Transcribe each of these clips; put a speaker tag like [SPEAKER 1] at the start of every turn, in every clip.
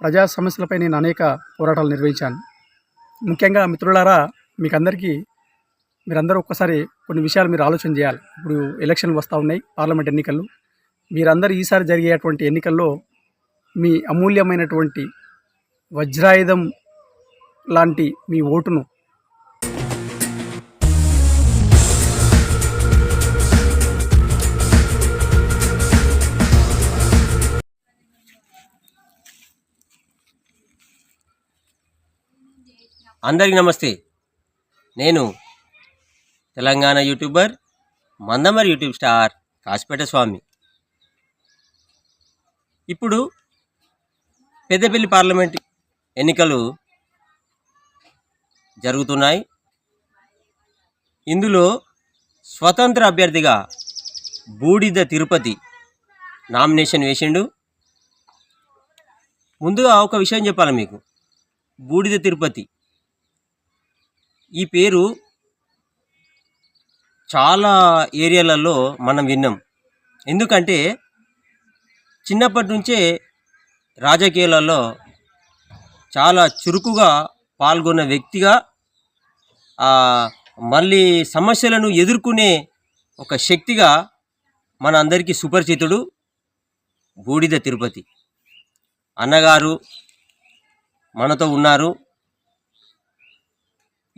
[SPEAKER 1] ప్రజా సమస్యలపై నేను అనేక పోరాటాలు నిర్వహించాను. ముఖ్యంగా మిత్రులారా మీకు అందరికీ మీరందరూ ఒక్కసారి కొన్ని విషయాలు మీరు ఆలోచన చేయాలి. ఇప్పుడు ఎలక్షన్లు వస్తూ ఉన్నాయి పార్లమెంట్ ఎన్నికలు. మీరందరూ ఈసారి జరిగేటువంటి ఎన్నికల్లో మీ అమూల్యమైనటువంటి వజ్రాయుధం లాంటి మీ ఓటును
[SPEAKER 2] అందరికీ నమస్తే. నేను Telangana YouTuber Mandamarri YouTube star Kasipeta Swamy. ఇప్పుడు పెద్దపల్లి పార్లమెంట్ ఎన్నికలు జరుగుతున్నాయి. ఇందులో స్వతంత్ర అభ్యర్థిగా బూడిద తిరుపతి నామినేషన్ వేసిండు. ముందుగా ఒక విషయం చెప్పాలి మీకు. బూడిద తిరుపతి ఈ పేరు చాలా ఏరియాలలో మనం విన్నాం. ఎందుకంటే చిన్నప్పటి నుంచే రాజకీయాలలో చాలా చురుకుగా పాల్గొన్న వ్యక్తిగా మళ్ళీ సమస్యలను ఎదుర్కొనే ఒక శక్తిగా మన అందరికీ సుపరిచితుడు బూడిద తిరుపతి. అన్నగారు మనతో ఉన్నారు.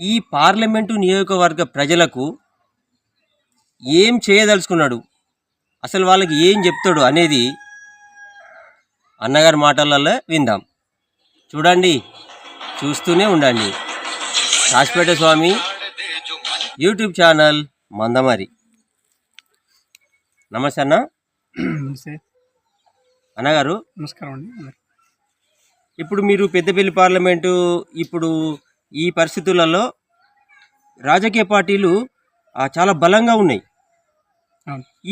[SPEAKER 2] ఈ పార్లమెంటు నియోజకవర్గ ప్రజలకు ఏం చేయదలుచుకున్నాడు? అసలు వాళ్ళకి ఏం చెప్తాడు అనేది అన్నగారి మాటలలో విందాం. చూడండి చూస్తూనే ఉండండి. Kasipeta Swamy YouTube channel Mandamarri. నమస్తే అన్న.
[SPEAKER 1] నమస్తే.
[SPEAKER 2] అన్నగారు.
[SPEAKER 1] నమస్కారం అండి.
[SPEAKER 2] ఇప్పుడు మీరు పెద్దపల్లి పార్లమెంటు ఇప్పుడు ఈ పరిస్థితులలో రాజకీయ పార్టీలు చాలా బలంగా ఉన్నాయి.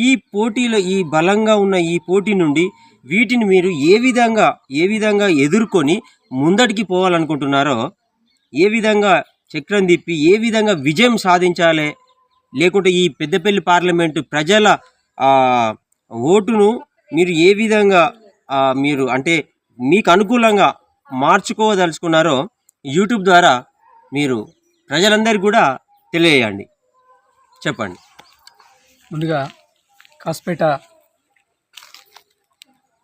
[SPEAKER 2] ఈ పోటీలో ఈ బలంగా ఉన్న ఈ పోటీ నుండి వీటిని మీరు ఏ విధంగా ఏ విధంగా ఎదుర్కొని ముందటికి పోవాలనుకుంటున్నారో ఏ విధంగా చక్రం తిప్పి ఏ విధంగా విజయం సాధించాలి లేకుంటే ఈ పెద్దపల్లి పార్లమెంటు ప్రజల ఓటును మీరు ఏ విధంగా మీరు అంటే మీకు అనుకూలంగా మార్చుకోదలుచుకున్నారో యూట్యూబ్ ద్వారా మీరు ప్రజలందరికీ కూడా తెలియజేయండి. చెప్పండి.
[SPEAKER 1] ముందుగా కాస్పేట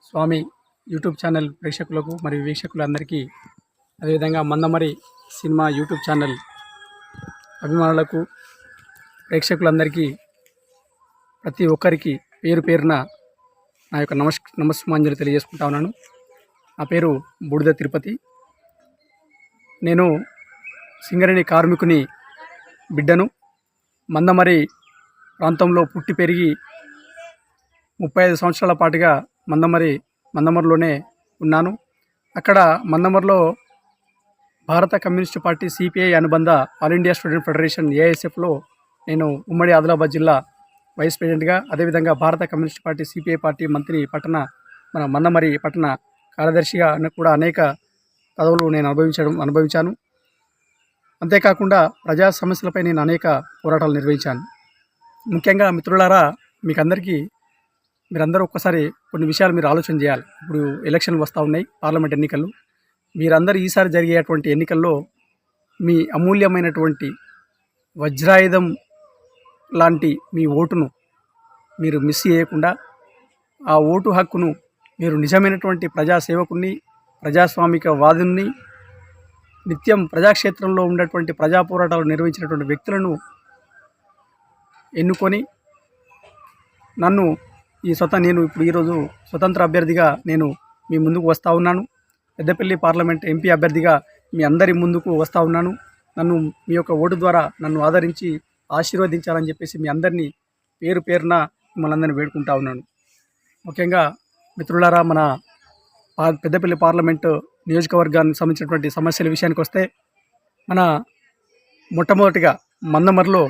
[SPEAKER 1] స్వామి యూట్యూబ్ ఛానల్ ప్రేక్షకులకు మరియు వీక్షకులందరికీ అదేవిధంగా మందమరి సినిమా యూట్యూబ్ ఛానల్ అభిమానులకు ప్రేక్షకులందరికీ ప్రతి ఒక్కరికి పేరు పేరున నా యొక్క నమస్ నమస్మాంజలి తెలియజేసుకుంటా ఉన్నాను. నా పేరు బూడిద తిరుపతి. నేను సింగరేణి కార్మికుని బిడ్డను మందమరి ప్రాంతంలో పుట్టి పెరిగి ముప్పై ఐదు సంవత్సరాల పాటుగా మందమరి మందమరిలోనే ఉన్నాను. అక్కడ మందమరిలో భారత కమ్యూనిస్ట్ పార్టీ సిపిఐ అనుబంధ ఆల్ ఇండియా స్టూడెంట్ ఫెడరేషన్ ఏఐఎస్ఎఫ్లో నేను ఉమ్మడి ఆదిలాబాద్ జిల్లా వైస్ ప్రెసిడెంట్గా అదేవిధంగా భారత కమ్యూనిస్ట్ పార్టీ సిపిఐ పార్టీ మంత్రి పట్టణ మన మందమరి పట్టణ కార్యదర్శిగా కూడా అనేక పదవులు నేను అనుభవించడం అనుభవించాను. అంతేకాకుండా ప్రజా సమస్యలపై నేను అనేక పోరాటాలు నిర్వహించాను. ముఖ్యంగా మిత్రులారా మీకందరికీ మీరందరూ ఒక్కసారి కొన్ని విషయాలు మీరు ఆలోచన చేయాలి. ఇప్పుడు ఎలక్షన్లు వస్తూ ఉన్నాయి పార్లమెంట్ ఎన్నికలు. మీరందరూ ఈసారి జరిగేటువంటి ఎన్నికల్లో మీ అమూల్యమైనటువంటి వజ్రాయుధం లాంటి మీ ఓటును మీరు మిస్ చేయకుండా ఆ ఓటు హక్కును మీరు నిజమైనటువంటి ప్రజాసేవకుని ప్రజాస్వామిక వాదుని నిత్యం ప్రజాక్షేత్రంలో ఉన్నటువంటి ప్రజా పోరాటాలు నిర్వహించినటువంటి వ్యక్తులను ఎన్నుకొని నన్ను ఈ స్వత నేను ఇప్పుడు ఈరోజు స్వతంత్ర అభ్యర్థిగా నేను మీ ముందుకు వస్తూ ఉన్నాను. పెద్దపల్లి పార్లమెంట్ ఎంపీ అభ్యర్థిగా మీ అందరి ముందుకు వస్తూ ఉన్నాను. నన్ను మీ యొక్క ఓటు ద్వారా నన్ను ఆదరించి ఆశీర్వదించాలని చెప్పేసి మీ అందరినీ పేరు పేరున మిమ్మల్ని అందరినీ వేడుకుంటా ఉన్నాను. ముఖ్యంగా మిత్రులారా మన పెద్దపల్లి పార్లమెంటు నియోజకవర్గానికి సంబంధించినటువంటి సమస్యల విషయానికి వస్తే మన మొట్టమొదటిగా మందమర్లో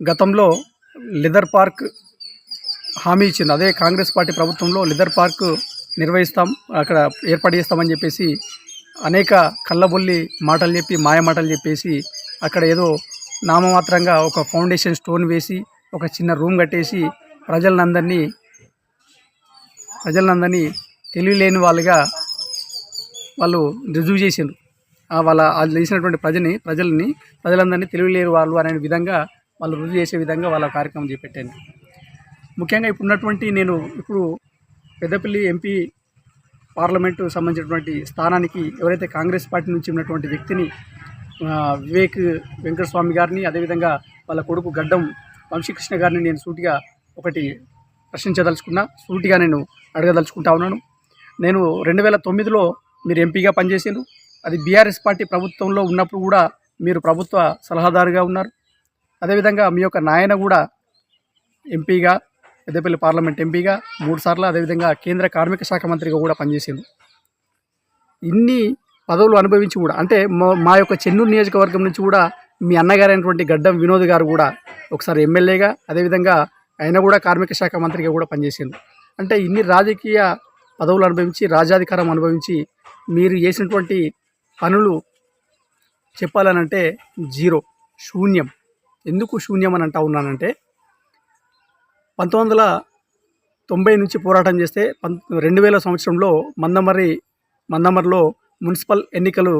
[SPEAKER 1] గతంలో లెదర్ పార్క్ హామీ ఇచ్చింది. అదే కాంగ్రెస్ పార్టీ ప్రభుత్వంలో లెదర్ పార్క్ నిర్వహిస్తాం అక్కడ ఏర్పాటు చేస్తామని చెప్పేసి అనేక కళ్ళబొల్లి మాటలు చెప్పి మాయ మాటలు చెప్పేసి అక్కడ ఏదో నామమాత్రంగా ఒక ఫౌండేషన్ స్టోన్ వేసి ఒక చిన్న రూమ్ కట్టేసి ప్రజలందరినీ ప్రజలందరినీ తెలియలేని వాళ్ళుగా వాళ్ళు రుజువు చేసిండ్రు. వాళ్ళ వాళ్ళు చేసినటువంటి ప్రజని ప్రజల్ని ప్రజలందరినీ తెలివిలేరు వాళ్ళు అనే విధంగా వాళ్ళు రుజువు చేసే విధంగా వాళ్ళ కార్యక్రమం చేపట్టాను ముఖ్యంగా ఇప్పుడు ఉన్నటువంటి నేను ఇప్పుడు పెద్దపల్లి ఎంపీ పార్లమెంటు సంబంధించినటువంటి స్థానానికి ఎవరైతే కాంగ్రెస్ పార్టీ నుంచి ఉన్నటువంటి వ్యక్తిని వివేక్ వెంకటస్వామి గారిని అదేవిధంగా వాళ్ళ కొడుకు గడ్డం వంశీకృష్ణ గారిని నేను సూటిగా ఒకటి ప్రశ్నించదలుచుకున్నా సూటిగా నేను అడగదలుచుకుంటా ఉన్నాను. నేను రెండు వేల తొమ్మిదిలో మీరు ఎంపీగా పనిచేసాను అది బీఆర్ఎస్ పార్టీ ప్రభుత్వంలో ఉన్నప్పుడు కూడా మీరు ప్రభుత్వ సలహాదారుగా ఉన్నారు. అదేవిధంగా మీ యొక్క నాయన కూడా ఎంపీగా పెద్దపల్లి పార్లమెంట్ ఎంపీగా మూడు సార్లు అదేవిధంగా కేంద్ర కార్మిక శాఖ మంత్రిగా కూడా పనిచేసింది ఇన్ని పదవులు అనుభవించి కూడా అంటే మా మా యొక్క చెన్నూరు నియోజకవర్గం నుంచి కూడా మీ అన్నగారైనటువంటి గడ్డం వినోద్ గారు కూడా ఒకసారి ఎమ్మెల్యేగా అదేవిధంగా ఆయన కూడా కార్మిక శాఖ మంత్రిగా కూడా పనిచేసింది అంటే ఇన్ని రాజకీయ పదవులు అనుభవించి రాజాధికారం అనుభవించి మీరు చేసినటువంటి పనులు చెప్పాలనంటే జీరో శూన్యం. ఎందుకు శూన్యం అని అంటా ఉన్నానంటే పంతొమ్మిది వందల తొంభై నుంచి పోరాటం చేస్తే పం రెండు వేల సంవత్సరంలో మందమర్రి మందమర్రిలో మున్సిపల్ ఎన్నికలు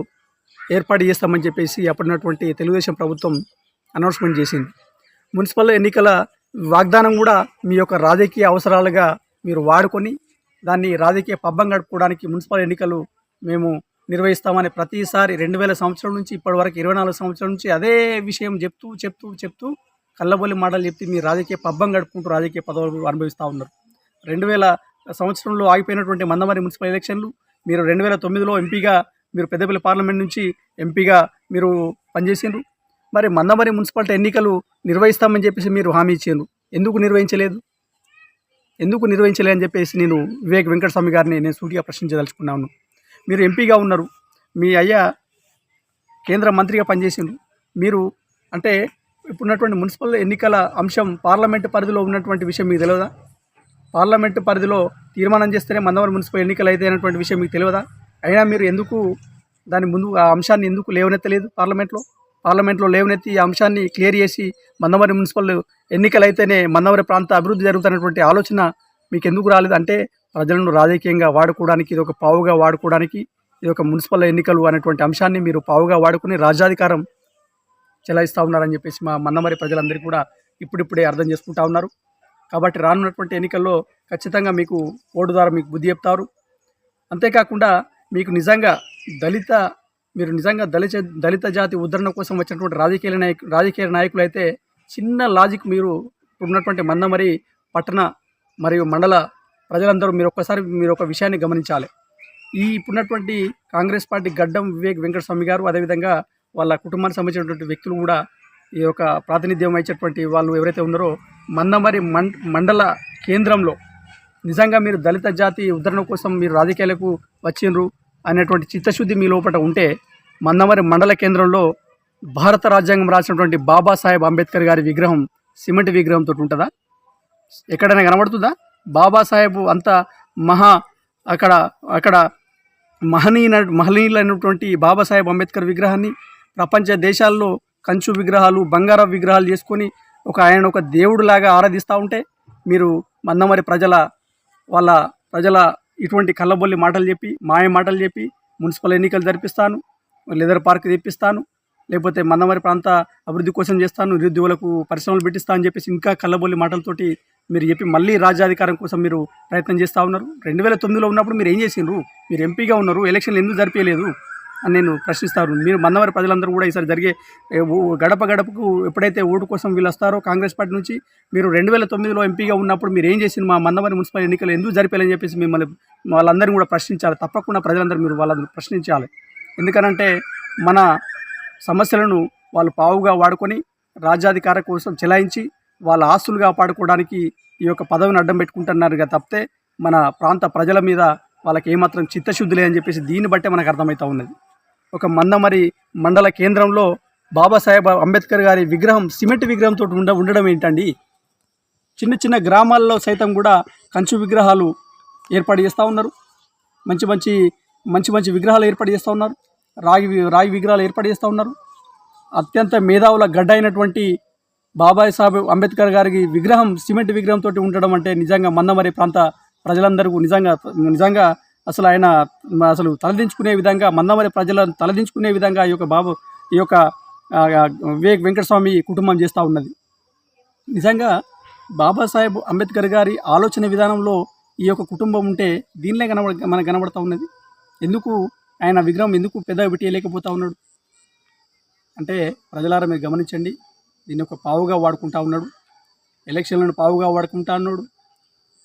[SPEAKER 1] ఏర్పాటు చేస్తామని చెప్పేసి అప్పుడున్నటువంటి తెలుగుదేశం ప్రభుత్వం అనౌన్స్మెంట్ చేసింది. మున్సిపల్ ఎన్నికల వాగ్దానం కూడా మీ యొక్క రాజకీయ అవసరాలుగా మీరు వాడుకొని దాన్ని రాజకీయ పబ్బం గడుపుకోవడానికి మున్సిపల్ ఎన్నికలు మేము నిర్వహిస్తామని ప్రతిసారి రెండు వేల సంవత్సరం నుంచి ఇప్పటి వరకు ఇరవై నాలుగు సంవత్సరం నుంచి అదే విషయం చెప్తూ చెప్తూ చెప్తూ కళ్ళబొల్లి మాటలు చెప్తే మీ రాజకీయ పబ్బం గడుపుకుంటూ రాజకీయ పదవులు అనుభవిస్తూ ఉన్నారు. రెండు వేల సంవత్సరంలో ఆగిపోయినటువంటి మందమరి మున్సిపల్ ఎలక్షన్లు మీరు రెండు వేల తొమ్మిదిలో ఎంపీగా మీరు పెద్దపల్లి పార్లమెంట్ నుంచి ఎంపీగా మీరు పనిచేసిండ్రు. మరి మందమరి మున్సిపాలిటీ ఎన్నికలు నిర్వహిస్తామని చెప్పేసి మీరు హామీ ఇచ్చారు ఎందుకు నిర్వహించలేదు? ఎందుకు నిర్వహించలే అని చెప్పేసి నేను వివేక్ వెంకటస్వామి గారిని నేను సూటిగా ప్రశ్నించదలుచుకున్నాను. మీరు ఎంపీగా ఉన్నారు. మీ అయ్యా కేంద్ర మంత్రిగా పనిచేసిండు. మీరు అంటే ఇప్పుడున్నటువంటి మున్సిపల్ ఎన్నికల అంశం పార్లమెంటు పరిధిలో ఉన్నటువంటి విషయం మీకు తెలియదా పార్లమెంటు పరిధిలో తీర్మానం చేస్తేనే మందవరం మున్సిపల్ ఎన్నికలు అయితే అనేటువంటి విషయం మీకు తెలియదా అయినా మీరు ఎందుకు దాని ముందు ఆ అంశాన్ని ఎందుకు లేవనెత్తలేదు పార్లమెంట్లో? పార్లమెంట్లో లేవనెత్తి ఈ అంశాన్ని క్లియర్ చేసి మందమరి మున్సిపల్ ఎన్నికలు అయితేనే ప్రాంత అభివృద్ధి జరుగుతున్నటువంటి ఆలోచన మీకు ఎందుకు రాలేదు? అంటే ప్రజలను రాజకీయంగా వాడుకోవడానికి ఇది ఒక పావుగా వాడుకోవడానికి ఇది ఒక మున్సిపల్ ఎన్నికలు అనేటువంటి అంశాన్ని మీరు పావుగా వాడుకుని రాజ్యాధికారం చెలాయిస్తూ ఉన్నారని చెప్పేసి మా మన్నమరి ప్రజలందరూ కూడా ఇప్పుడిప్పుడే అర్థం చేసుకుంటా ఉన్నారు. కాబట్టి రానున్నటువంటి ఎన్నికల్లో ఖచ్చితంగా మీకు ఓటు ద్వారా మీకు బుద్ధి చెప్తారు. అంతేకాకుండా మీకు నిజంగా దళిత మీరు నిజంగా దళిత దళిత జాతి ఉద్ధరణ కోసం వచ్చినటువంటి రాజకీయ నాయకు రాజకీయ నాయకులు అయితే చిన్న లాజిక్ మీరు ఉన్నటువంటి మందమరి పట్టణ మరియు మండల ప్రజలందరూ మీరు ఒక్కసారి మీరు ఒక విషయాన్ని గమనించాలి. ఈ ఇప్పుడున్నటువంటి కాంగ్రెస్ పార్టీ గడ్డం వివేక్ వెంకటస్వామి గారు అదేవిధంగా వాళ్ళ కుటుంబానికి సంబంధించినటువంటి వ్యక్తులు కూడా ఈ యొక్క ప్రాతినిధ్యం వహించేటువంటి వాళ్ళు ఎవరైతే ఉన్నారో మందమరి మండల కేంద్రంలో నిజంగా మీరు దళిత జాతి ఉద్ధరణ కోసం మీరు రాజకీయాలకు వచ్చిండ్రు అనేటువంటి చిత్తశుద్ధి మీ లోపల ఉంటే మందమరి మండల కేంద్రంలో భారత రాజ్యాంగం రాసినటువంటి బాబాసాహెబ్ అంబేద్కర్ గారి విగ్రహం సిమెంట్ విగ్రహంతో ఉంటుందా? ఎక్కడైనా కనబడుతుందా? బాబాసాహెబ్ అంత మహా అక్కడ అక్కడ మహనీయ మహనీయులైనటువంటి బాబాసాహెబ్ అంబేద్కర్ విగ్రహాన్ని ప్రపంచ దేశాల్లో కంచు విగ్రహాలు బంగారం విగ్రహాలు చేసుకొని ఒక ఆయన ఒక దేవుడిలాగా ఆరాధిస్తూ ఉంటే మీరు మందమరి ప్రజల వాళ్ళ ప్రజల ఇటువంటి కళ్ళబొల్లి మాటలు చెప్పి మాయ మాటలు చెప్పి మున్సిపల్ ఎన్నికలు జరిపిస్తాను. లెదర్ పార్క్ తెప్పిస్తాను లేకపోతే మందమరి ప్రాంత అభివృద్ధి కోసం చేస్తాను నిరుద్యోగులకు పరిశ్రమలు పెట్టిస్తా అని చెప్పేసి ఇంకా కళ్ళబొల్లి మాటలతోటి మీరు చెప్పి మళ్ళీ రాజ్యాధికారం కోసం మీరు ప్రయత్నం చేస్తూ ఉన్నారు. రెండు వేల తొమ్మిదిలో ఉన్నప్పుడు మీరు ఏం చేసిండ్రు? మీరు ఎంపీగా ఉన్నారు ఎలక్షన్లు ఎందుకు జరిపేయలేదు అని నేను ప్రశ్నిస్తారు మీరు మన్నవారి ప్రజలందరూ కూడా ఈసారి జరిగే గడప గడపకు ఎప్పుడైతే ఓటు కోసం వీళ్ళు వస్తారో కాంగ్రెస్ పార్టీ నుంచి మీరు రెండు వేల తొమ్మిదిలో ఎంపీగా ఉన్నప్పుడు మీరు ఏం చేసింది మా మందవారి మున్సిపల్ ఎన్నికలు ఎందుకు జరిపాలని చెప్పేసి మిమ్మల్ని వాళ్ళందరినీ కూడా ప్రశ్నించాలి. తప్పకుండా ప్రజలందరూ మీరు వాళ్ళని ప్రశ్నించాలి. ఎందుకనంటే మన సమస్యలను వాళ్ళు పావుగా వాడుకొని రాజ్యాధికార కోసం చెలాయించి వాళ్ళ ఆస్తులు కాపాడుకోవడానికి ఈ యొక్క పదవిని అడ్డం పెట్టుకుంటున్నారుగా తప్పితే మన ప్రాంత ప్రజల మీద వాళ్ళకి ఏమాత్రం చిత్తశుద్ధి లేదని చెప్పేసి దీన్ని బట్టే మనకు అర్థమవుతా ఉన్నది. ఒక మందమరి మండల కేంద్రంలో బాబాసాహెబ్ అంబేద్కర్ గారి విగ్రహం సిమెంట్ విగ్రహంతో ఉండ ఉండడం ఏంటండి? చిన్న చిన్న గ్రామాల్లో సైతం కూడా కంచు విగ్రహాలు ఏర్పాటు చేస్తూ ఉన్నారు. మంచి మంచి మంచి మంచి విగ్రహాలు ఏర్పాటు చేస్తూ ఉన్నారు. రాగి వి- రాగి విగ్రహాలు ఏర్పాటు చేస్తూ ఉన్నారు. అత్యంత మేధావుల గడ్డ అయినటువంటి బాబాయ్ సాహెబ్ అంబేద్కర్ గారికి విగ్రహం సిమెంట్ విగ్రహంతో ఉండడం అంటే నిజంగా మందమరి ప్రాంత ప్రజలందరికీ నిజంగా నిజంగా అసలు ఆయన అసలు తలదించుకునే విధంగా మందమరి ప్రజలను తలదించుకునే విధంగా ఈ యొక్క బాబు ఈ యొక్క వివేక్ వెంకటస్వామి కుటుంబం చేస్తూ ఉన్నది. నిజంగా బాబాసాహెబ్ అంబేద్కర్ గారి ఆలోచన విధానంలో ఈ యొక్క కుటుంబం ఉంటే దీనిలో కనబడ మనకు కనబడుతూ ఉన్నది. ఎందుకు ఆయన విగ్రహం ఎందుకు పెద్దగా పెట్టేయలేకపోతా ఉన్నాడు? అంటే ప్రజలారా మీరు గమనించండి దీన్ని ఒక పావుగా వాడుకుంటా ఉన్నాడు ఎలక్షన్లను పావుగా వాడుకుంటా ఉన్నాడు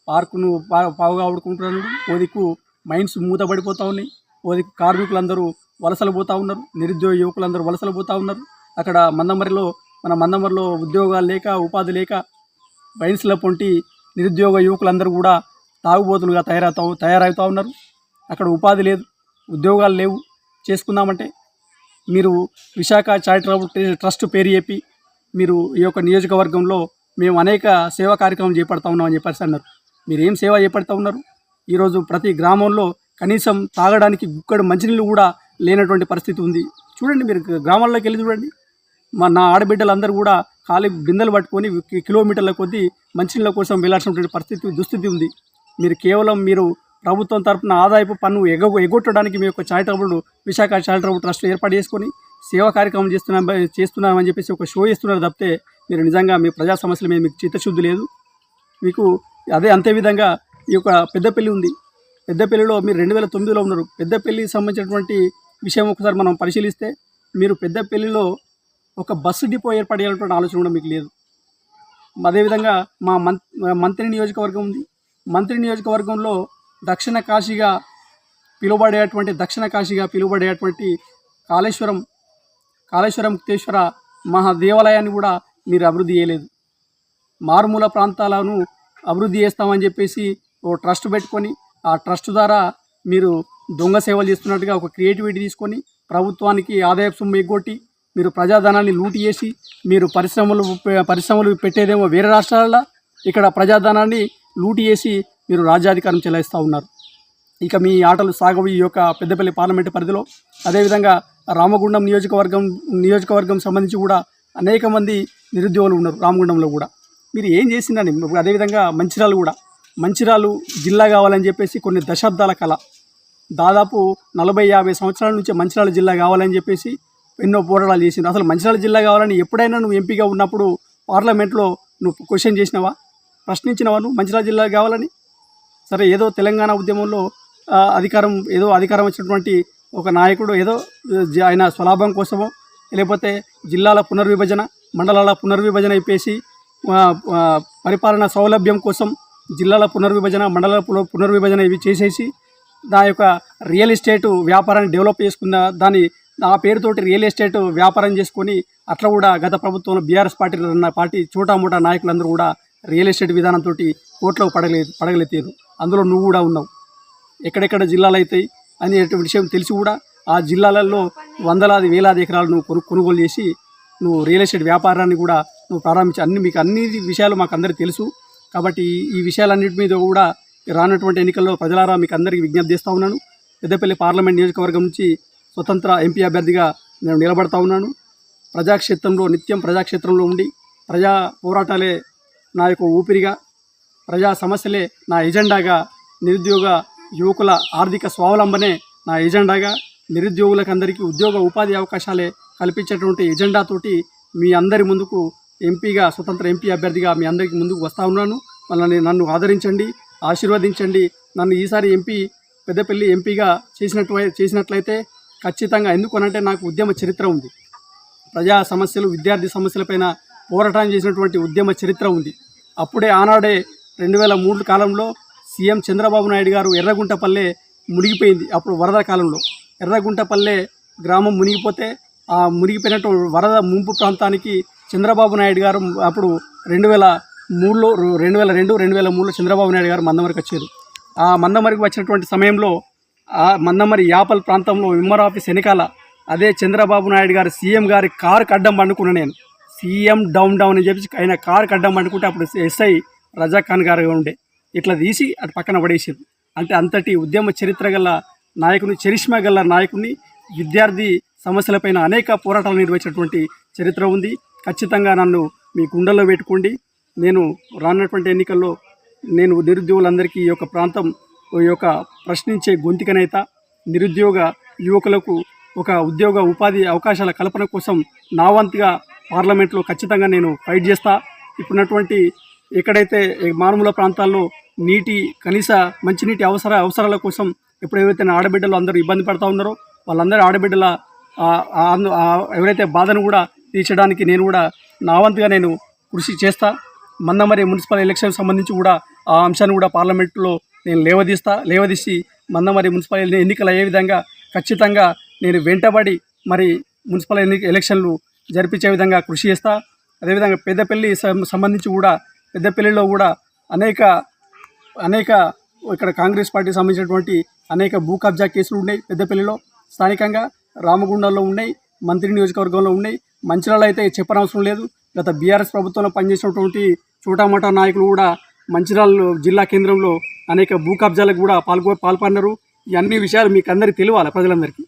[SPEAKER 1] పార్కును పా పావుగా వాడుకుంటున్నాడు ఓదికు మైండ్స్ మూతపడిపోతూ ఉన్నాయి ఓదికు కార్మికులందరూ వలసలు పోతూ ఉన్నారు నిరుద్యోగ యువకులందరూ వలసలు పోతూ ఉన్నారు అక్కడ మందమరిలో మన మందమరిలో ఉద్యోగాలు లేక ఉపాధి లేక వైన్స్ల పొంటి నిరుద్యోగ యువకులందరూ కూడా తాగుబోతులుగా తయారవుతా తయారవుతూ ఉన్నారు అక్కడ ఉపాధి లేదు ఉద్యోగాలు లేవు. చేసుకుందామంటే మీరు విశాఖ చారిటబుల్ ట్రస్ట్ పేరు చెప్పి మీరు ఈ యొక్క నియోజకవర్గంలో మేము అనేక సేవా కార్యక్రమం చేపడతా ఉన్నామని చెప్పేసి అన్నారు. మీరు ఏం సేవ చేపడతా ఉన్నారు? ఈరోజు ప్రతి గ్రామంలో కనీసం తాగడానికి గుక్కడు మంచినీళ్ళు కూడా లేనటువంటి పరిస్థితి ఉంది. చూడండి మీరు గ్రామాల్లోకి వెళ్ళి చూడండి. మా నా ఆడబిడ్డలందరూ కూడా ఖాళీ బిందెలు పట్టుకొని కిలోమీటర్ల కొద్దీ మంచినీళ్ళ కోసం వెళ్ళాల్సినటువంటి పరిస్థితి దుస్థితి ఉంది. మీరు కేవలం మీరు ప్రభుత్వం తరపున ఆదాయపు పన్ను ఎగ ఎగొట్టడానికి మీ యొక్క చారిటబుల్ విశాఖ చారిటబుల్ ట్రస్ట్ ఏర్పాటు చేసుకొని సేవా కార్యక్రమం చేస్తున్నాం చేస్తున్నామని చెప్పేసి ఒక షో ఇస్తున్నారు తప్పితే మీరు నిజంగా మీ ప్రజా సమస్యల మీద మీకు చిత్తశుద్ధి లేదు. మీకు అదే అంతే విధంగా ఈ యొక్క పెద్దపల్లి ఉంది. పెద్దపల్లిలో మీరు రెండు వేల తొమ్మిదిలో ఉన్నారు. పెద్దపల్లికి సంబంధించినటువంటి విషయం ఒకసారి మనం పరిశీలిస్తే మీరు పెద్దపల్లిలో ఒక బస్సు డిపో ఏర్పాటు చేయాలన్నటువంటి ఆలోచన కూడా మీకు లేదు. అదేవిధంగా మా మం మంత్రి నియోజకవర్గం ఉంది. మంత్రి నియోజకవర్గంలో దక్షిణ కాశీగా పిలువబడేటువంటి దక్షిణ కాశీగా పిలువబడేటువంటి కాళేశ్వరం కాళేశ్వరం ముక్తేశ్వర మహా దేవాలయాన్ని కూడా మీరు అభివృద్ధి చేయలేదు. మారుమూల ప్రాంతాలను అభివృద్ధి చేస్తామని చెప్పేసి ఓ ట్రస్ట్ పెట్టుకొని ఆ ట్రస్ట్ ద్వారా మీరు దొంగ సేవలు చేస్తున్నట్టుగా ఒక క్రియేటివిటీ తీసుకొని ప్రభుత్వానికి ఆదాయపు సొమ్ము ఎగ్గొట్టి మీరు ప్రజాధనాన్ని లూటి చేసి మీరు పరిశ్రమలు పరిశ్రమలు పెట్టేదేమో వేరే రాష్ట్రాలలో ఇక్కడ ప్రజాధనాన్ని లూటి చేసి మీరు రాజ్యాధికారం చెలాయిస్తూ ఉన్నారు. ఇక మీ ఆటలు సాగవు. ఈ యొక్క పెద్దపల్లి పార్లమెంటు పరిధిలో అదేవిధంగా రామగుండం నియోజకవర్గం నియోజకవర్గం సంబంధించి కూడా అనేక మంది నిరుద్యోగులు ఉన్నారు రామగుండంలో కూడా. మీరు ఏం చేసిందని? అదేవిధంగా మంచిరాలు కూడా. మంచిరాలు జిల్లా కావాలని చెప్పేసి కొన్ని దశాబ్దాల కళ. దాదాపు నలభై యాభై సంవత్సరాల నుంచి మంచిరాల జిల్లా కావాలని చెప్పేసి ఎన్నో పోరాటాలు చేసింది అసలు మంచిరాల జిల్లా కావాలని ఎప్పుడైనా నువ్వు ఎంపీగా ఉన్నప్పుడు పార్లమెంట్లో నువ్వు క్వశ్చన్ చేసినావా? ప్రశ్నించినవా నువ్వు? మంచిరాల జిల్లా కావాలని? సరే ఏదో తెలంగాణ ఉద్యమంలో అధికారం ఏదో అధికారం వచ్చినటువంటి ఒక నాయకుడు ఏదో జ- ఆయన స్వలాభం కోసమో లేకపోతే జిల్లాల పునర్విభజన మండలాల పునర్విభజన అయిపోయి పరిపాలన సౌలభ్యం కోసం జిల్లాల పునర్విభజన మండలాల పునర్విభజన ఇవి చేసేసి నా యొక్క రియల్ ఎస్టేట్ వ్యాపారాన్ని డెవలప్ చేసుకున్న దాని ఆ పేరుతోటి రియల్ ఎస్టేట్ వ్యాపారం చేసుకొని అట్లా కూడా గత ప్రభుత్వంలో బీఆర్ఎస్ పార్టీ ఉన్న పార్టీ చోటామోటా నాయకులందరూ కూడా రియల్ ఎస్టేట్ విధానంతో కోర్టులో పడగలే పడగలెత్తారు. అందులో నువ్వు కూడా ఉన్నావు. ఎక్కడెక్కడ జిల్లాలు అవుతాయి అనేటువంటి విషయం తెలిసి కూడా ఆ జిల్లాలలో వందలాది వేలాది ఎకరాలు నువ్వు కొను కొనుగోలు చేసి నువ్వు రియల్ ఎస్టేట్ వ్యాపారాన్ని కూడా నువ్వు ప్రారంభించి అన్ని మీకు అన్ని విషయాలు మాకు అందరికీ తెలుసు. కాబట్టి ఈ విషయాలన్నిటి మీద కూడా రానటువంటి ఎన్నికల్లో ప్రజలారా మీకు అందరికీ విజ్ఞప్తి చేస్తూ ఉన్నాను. పెద్దపల్లి పార్లమెంట్ నియోజకవర్గం నుంచి స్వతంత్ర ఎంపీ అభ్యర్థిగా నేను నిలబడతా ఉన్నాను. ప్రజాక్షేత్రంలో నిత్యం ప్రజాక్షేత్రంలో ఉండి ప్రజా పోరాటాలే నా యొక్క ఊపిరిగా ప్రజా సమస్యలే నా ఎజెండాగా నిరుద్యోగ యువకుల ఆర్థిక స్వావలంబనే నా ఎజెండాగా నిరుద్యోగులకు అందరికీ ఉద్యోగ ఉపాధి అవకాశాలే కల్పించేటువంటి ఎజెండాతోటి మీ అందరి ముందుకు ఎంపీగా స్వతంత్ర ఎంపీ అభ్యర్థిగా మీ అందరికీ ముందుకు వస్తూ ఉన్నాను. వాళ్ళని నన్ను ఆదరించండి ఆశీర్వదించండి. నన్ను ఈసారి ఎంపీ పెద్దపల్లి ఎంపీగా చేసినట్టు చేసినట్లయితే ఖచ్చితంగా ఎందుకనంటే నాకు ఉద్యమ చరిత్ర ఉంది. ప్రజా సమస్యలు విద్యార్థి సమస్యలపైన పోరాటం చేసినటువంటి ఉద్యమ చరిత్ర ఉంది. అప్పుడే ఆనాడే రెండు వేల మూడు కాలంలో సీఎం చంద్రబాబు నాయుడు గారు ఎర్రగుంటపల్లె మునిగిపోయింది. అప్పుడు వరద కాలంలో ఎర్రగుంటపల్లె గ్రామం మునిగిపోతే ఆ మునిగిపోయినట్టు వరద ముంపు ప్రాంతానికి చంద్రబాబు నాయుడు గారు అప్పుడు రెండు వేల మూడులో రెండు వేల రెండు రెండు వేల మూడులో చంద్రబాబు నాయుడు గారు మందమరికి వచ్చారు. ఆ మందమరికి వచ్చినటువంటి సమయంలో ఆ మందమరి యాపల్ ప్రాంతంలో విమ్మర్ ఆఫీస్ వెనకాల అదే చంద్రబాబు నాయుడు గారు సీఎం గారి కారు కడ్డం పండుకున్నాను నేను. సీఎం డౌన్ డౌన్ అని చెప్పి ఆయన కారు కడ్డం అనుకుంటే అప్పుడు ఎస్ఐ రజాఖాన్ ఖాన్ గారు ఉండే. ఇట్లా తీసి అటు పక్కన పడేసారు అంటే అంతటి ఉద్యమ చరిత్ర గల నాయకుని చరిష్మా గల నాయకుని విద్యార్థి సమస్యలపైన అనేక పోరాటాలు నిర్వహించినటువంటి చరిత్ర ఉంది. ఖచ్చితంగా నన్ను మీ గుండెల్లో పెట్టుకోండి. నేను రానటువంటి ఎన్నికల్లో నేను నిరుద్యోగులందరికీ ఈ యొక్క ప్రాంతం ఈ యొక్క ప్రశ్నించే గొంతికనైత నిరుద్యోగ యువకులకు ఒక ఉద్యోగ ఉపాధి అవకాశాల కల్పన కోసం నా వంతుగా పార్లమెంట్లో ఖచ్చితంగా నేను ఫైట్ చేస్తా. ఇప్పుడున్నటువంటి ఎక్కడైతే మారుమూల ప్రాంతాల్లో నీటి కనీస మంచినీటి అవసర అవసరాల కోసం ఇప్పుడు ఏవైతే నా ఆడబిడ్డలు అందరూ ఇబ్బంది పడతా ఉన్నారో వాళ్ళందరూ ఆడబిడ్డల ఎవరైతే బాధను కూడా తీర్చడానికి నేను కూడా నా వంతుగా నేను కృషి చేస్తా. మందమరి మున్సిపల్ ఎలక్షన్ సంబంధించి కూడా ఆ అంశాన్ని కూడా పార్లమెంట్లో నేను లేవదీస్తా. లేవదీసి మందమరి మున్సిపల్ ఎన్నికలు అయ్యే విధంగా ఖచ్చితంగా నేను వెంటబడి మరి మున్సిపల్ ఎన్ని ఎలక్షన్లు జరిపించే విధంగా కృషి చేస్తా. అదేవిధంగా పెద్దపల్లి సం- సంబంధించి కూడా పెద్దపల్లిలో కూడా అనేక అనేక ఇక్కడ కాంగ్రెస్ పార్టీకి సంబంధించినటువంటి అనేక భూ కబ్జా కేసులు ఉన్నాయి పెద్దపల్లిలో స్థానికంగా రామగుండంలో ఉన్నాయి మంత్రి నియోజకవర్గంలో ఉన్నాయి. మంచిర్యాల అయితే చెప్పనవసరం లేదు. గత బీఆర్ఎస్ ప్రభుత్వంలో పనిచేసినటువంటి చోటామోటా నాయకులు కూడా మంచిర్యాల జిల్లా కేంద్రంలో అనేక భూ కబ్జాలకు కూడా పాల్గొ పాల్పడినారు. ఈ అన్ని విషయాలు మీకు అందరికీ తెలియాలి ప్రజలందరికీ.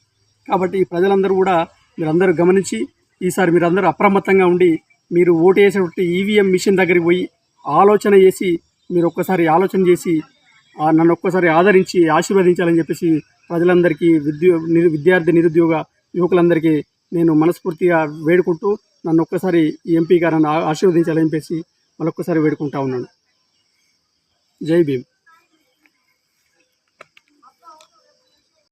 [SPEAKER 1] కాబట్టి ఈ ప్రజలందరూ కూడా మీరందరూ గమనించి ఈసారి మీరు అందరూ అప్రమత్తంగా ఉండి మీరు ఓటు వేసేటువంటి ఈవీఎం మిషన్ దగ్గరికి పోయి ఆలోచన చేసి మీరు ఒక్కసారి ఆలోచన చేసి నన్ను ఒక్కసారి ఆదరించి ఆశీర్వదించాలని చెప్పేసి ప్రజలందరికీ విద్యు విద్యార్థి నిరుద్యోగ యువకులందరికీ నేను మనస్ఫూర్తిగా వేడుకుంటూ నన్ను ఒక్కసారి ఈ ఎంపీగా నన్ను ఆశీర్వదించాలని చెప్పేసి మరొక్కసారి వేడుకుంటా ఉన్నాను. జై భీమ్.